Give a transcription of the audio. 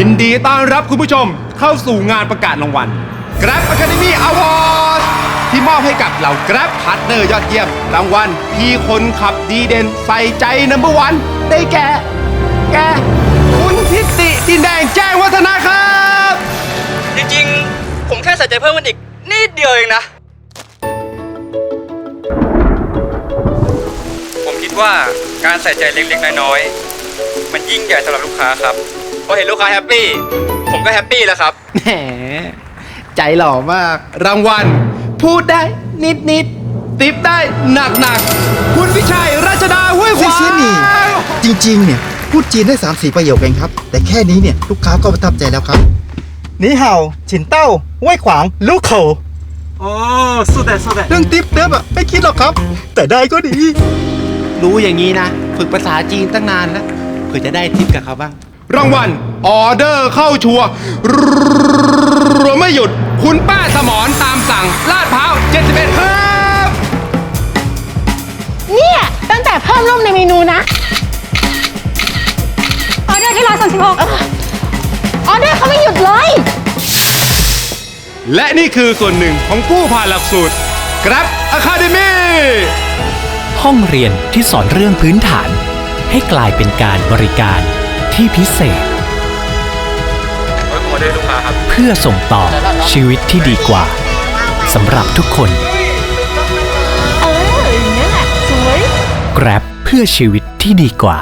ยินดีต้อนรับคุณผู้ชมเข้าสู่งานประกาศรางวัล Grab Academy Award ที่มอบให้กับเหล่า Grab Partner ยอดเยี่ยม รางวัลพี่คนขับดีเด่นใส่ใจนัมเบอร์วันได้แก่ แก่คุณทิติดินแดงแจ้งวัฒนะครับ จริงๆ ผมแค่ใส่ใจเพิ่มมันอีกนิดเดียวเองนะ ผมคิดว่าการใส่ใจเล็กๆ น้อยๆ มันยิ่งใหญ่สำหรับลูกค้าครับ พอเห็นลูกค้าแฮปปี้ ผมก็แฮปปี้แล้วครับ แหมใจหล่อมาก รางวัล พูดได้นิดนิดๆติปได้หนักหนักๆคุณวิชัยราชดาห้วยข เซี่ วาย เซี่ยหนี่ ง จริง ๆ เนี่ย พูดจีนได้3ามสี่ประโยคเองครับ แต่แค่นี้เนี่ย ลูกค้าก็ประทับใจแล้วครับนี่เห่าฉินเต้าห้วยขวาง ลูกเขา 哦，是的，是的。 เรื่องทิปเดิมอะไม่คิดหรอกครับ แต่ได้ก็ดี รู้อย่างนี้นะ ฝึกภาษาจีนตั้งนานแล้วเพื่อจะได้ทิปกับเขาบ้าง รางวัลออเดอร์เข้าชัวร์รัวไม่หยุด คุณป้าสมอนตามสั่ง ลาดพร้าว71ครับ เนี่ย ตั้งแต่เพิ่มรูปในเมนูนะ ออเดอร์ที่ร้อยสามสิบหกออเดอร์เขาไม่หยุดเลย และนี่คือส่วนหนึ่งของผู้ผ่านหลักสูตร Grab Academy ห้องเรียนที่สอนเรื่องพื้นฐาน ให้กลายเป็นการบริการ ที่พิเศษโอ้ยผมออเดอร์ลูกค้าครับเพื่อส่งต่อชีวิตที่ดีกว่าสำหรับทุกคน เอออย่างนี้แหละ สวย Grab เพื่อชีวิตที่ดีกว่า